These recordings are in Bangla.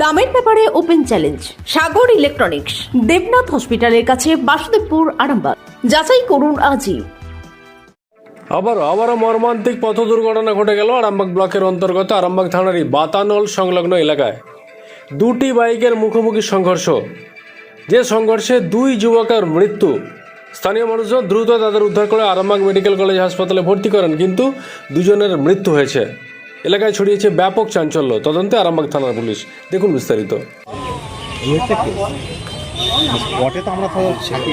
দামের ব্যাপারে open challenge, Sagar electronics, Debnath হসপিটালের কাছে বাসুদেবপুর, আরামবাগ। যাচাই করুন আজই। আবারও আবারও মর্মান্তিক পথ দুর্ঘটনা ঘটে গেল আরামবাগ ব্লকের অন্তর্গত আরামবাগ থানারই বাতানল সংলগ্ন এলাকায়। দুটি বাইকের মুখোমুখি সংঘর্ষ। যে সংঘর্ষে দুই যুবকের মৃত্যু। স্থানীয় মানুষজন দ্রুত তাদের উদ্ধার করে আরামবাগ মেডিকেল কলেজ হাসপাতালে ভর্তি করেন, কিন্তু দুজনের মৃত্যু হয়েছে। এলাকায় ছড়িয়েছে ব্যাপক চাঞ্চল্য। তদন্তে আরামবাগ থানার পুলিশ। দেখুন বিস্তারিত। এই হচ্ছে কি স্পটে তো আমরা থাকি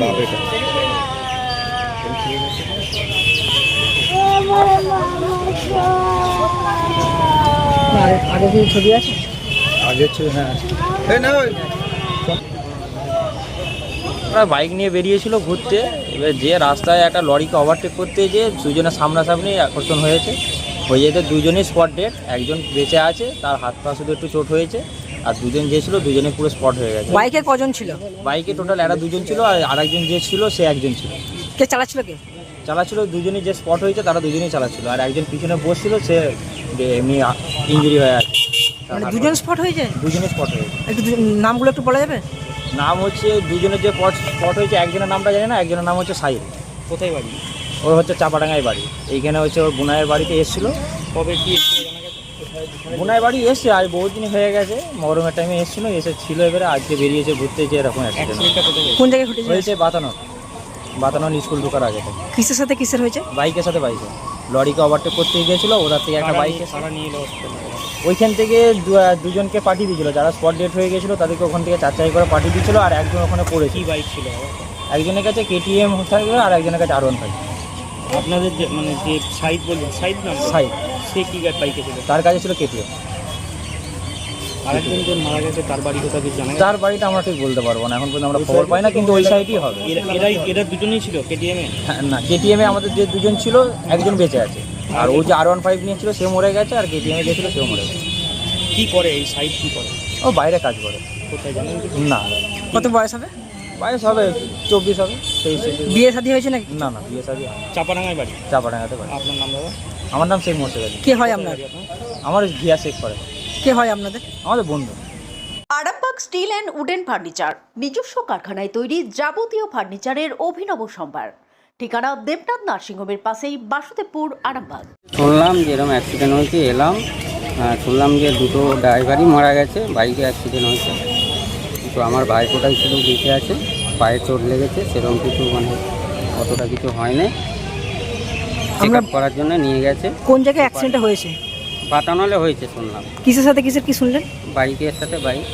আগে কি ছবি আছে আগে ছিল হ্যাঁ ওরা বাইক নিয়ে বেরিয়েছিল ঘুরতে। এবার যে রাস্তায় একটা লরিকে ওভারটেক করতে যে দুজনের সামনাসামনি আকর্ষণ হয়েছে। হয়ে যেতে দুজনেই স্পট ডেট একজন বেঁচে আছে তার হাত পা শুধু একটু চোট হয়েছে আর দুজন যে ছিল দুজনে পুরো স্পট হয়ে গেছে। বাইকে কজন ছিল? বাইকে টোটাল এরা দুজন ছিল আর আরেকজন যে ছিল সে একজন ছিল। কে চালাচ্ছিল কে? চালাচ্ছিল দুজনই যে স্পট হয়েছে তারা দুজনেই চালাচ্ছিল। আর একজন পিছনে বসছিল সে এমনি ইঞ্জুরি হয়ে আছে। মানে দুজন স্পট হয়েছে? দুজনে স্পট হয়েছে। একটু নামগুলো একটু বলা যাবে? নাম হচ্ছে দুজনের যে স্পট হয়েছে একজনের নামটা জানি না একজনের নাম হচ্ছে সাহিল। কোথায় বাড়ি? ওর হচ্ছে চাপাডাঙ্গায় বাড়ি। এইখানে হচ্ছে ওর বোনায়ের বাড়িতে এসেছিল। কবে কি বোনায়ের বাড়ি এসছে আজ বহুত দিন হয়ে গেছে। মহরমের টাইমে এসেছিল এসে ছিল এবারে আজকে বেরিয়েছে ঘুরতে যে এরকম কোন জায়গায় ঘটেছে হয়েছে বাতানোর বাতানোর স্কুল ঢোকার আগে। কিসের সাথে কিসের হয়েছে? বাইকের সাথে বাইকে। লরিকে ওভারটেক করতে গিয়েছিল ওটার থেকে একটা বাইক ওইখান থেকে দুজনকে পাঠিয়ে দিয়েছিল যারা স্পট ডেট হয়ে গেছিল তাদেরকে ওখান থেকে চার চারি করে পাঠিয়ে দিয়েছিল আর একজন ওখানে পড়ে কি বাইক ছিল? একজনের কাছে কেটিএম থাকবে আর একজনের কাছে আর ওয়ান ফাইভ আপনাদের যে মানে যে সাইড বলছেন সাইড নাম সাইড সে কি গাড়ি বাইকে ছিল? তার কাছে ছিল কেটিএম আরেকজন যে মারা গেছে তার বাড়ি কোথাও কিছু জানা গেছে তার বাড়িটা আমরা ঠিক বলতে পারব না এখন পর্যন্ত আমরা খবর পাই না কিন্তু ওই সাইডই হবে। এরা- এরাই এরা দুজনেই ছিল কেটিএম এ? হ্যাঁ, না কেটিএম এ আমাদের যে দুজন ছিল একজন বেঁচে আছে। আর ও যে আর ওয়ান ফাইভ নিয়েছিল সে মরে গেছে আর কেটিএম এ গেছিল সেও মরে গেছে। কি করে এই সাইড কি করে? ও বাইরে কাজ করে। কোথায় জানেন? কিছু? না। কত বয়স হবে? বয়স হবে চব্বিশ হবে তেইশ। বিয়ে শাদী হয়েছে নাকি? না না বিয়ে শাদী হয় চাপাডাঙ্গায় বাড়ি? চাপাডাঙ্গাতে পারে আপনার নাম দাদা? আমার নাম শেখ মোর্শেদ আলী কে হয় আপনার? আমার ঘিয়া শেখ করে কে হয় আপনাদের? আমাদের বন্ধু। Arambagh steel and wooden furniture নিজস্ব কারখানায় তৈরি যাবতীয় ফার্নিচারের অভিনব সম্ভার। ঠিকানা দেবনাথ নার্সিংহোমের পাশেই বাসুদেবপুর আরামবাগ। শুনলাম যে এরকম অ্যাক্সিডেন্ট হয়েছে এলাম শুনলাম যে দুটো ড্রাইভারই মারা গেছে বাইকে অ্যাক্সিডেন্ট হয়েছে। তো আমার ভাইপোটাই শুধু বেঁচে আছে পায়ে চোট লেগেছে সেরকম কিছু মানে অতটা কিছু হয়নি। চেক আমরা- করার জন্য নিয়ে গেছে। কোন জায়গায় অ্যাক্সিডেন্টটা হয়েছে? বাটানলে হয়েছে শুনলাম। কিসের সাথে কিসের কি শুনলেন? বাইকের সাথে বাইক।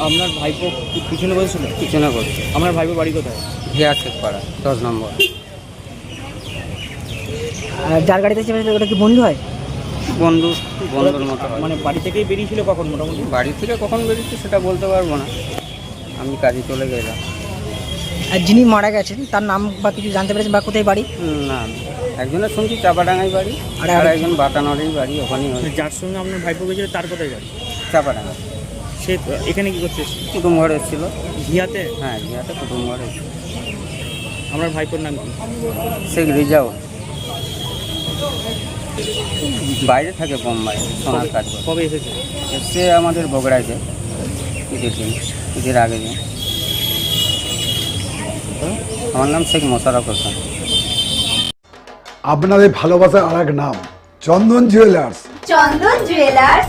আপনার ভাইপো কি পিছনে বসেছিল? পিছনে করছে আমার ভাইপো বাড়ি কোথায়? ঘিয়া চেক করা দশ নম্বর। আর যার গাড়িতে চেপেছে ওটা কি বন্ধু হয়? বন্ধু বন্ধুর মতো। হয়। মানে বাড়ি থেকেই বেরিয়েছিল কখন মোটামুটি? বাড়ি থেকে কখন বেরিয়েছে সেটা বলতে পারব না। আমি কাজে চলে গেলাম। আর যিনি মারা গেছেন তার নাম বা কিছু জানতে পেরেছেন বা কোথায় বাড়ি? না একজনের শুনছি চাপাডাঙ্গাই বাড়ি আর আর একজন বাটানলেই বাড়ি ওখানেই হয়েছে। যার সঙ্গে আপনার ভাইপো গেছিল তার কোথায় বাড়ি? চাপাডাঙ্গা। সে এখানে কি করছে কুটুম ঘর এসেছিল। ঘিয়াতে? হ্যাঁ জিয়াতে কুটুম ঘর এসেছিল। আপনার ভাইপোর নাম কি? শেখ রিজাও বাইরে থাকে বোম্বাই সোনার কাজ করে কবে এসেছে? এসছে আমাদের বগড়াইতে ঈদের দিন ঈদের আগে দিন আমার নাম শেখ মোশারফ হোসেন। আপনাদের ভালোবাসার আর এক নাম Chandan jewellers Chandan jewellers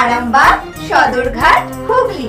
Arambagh Sadarghat Hooghly.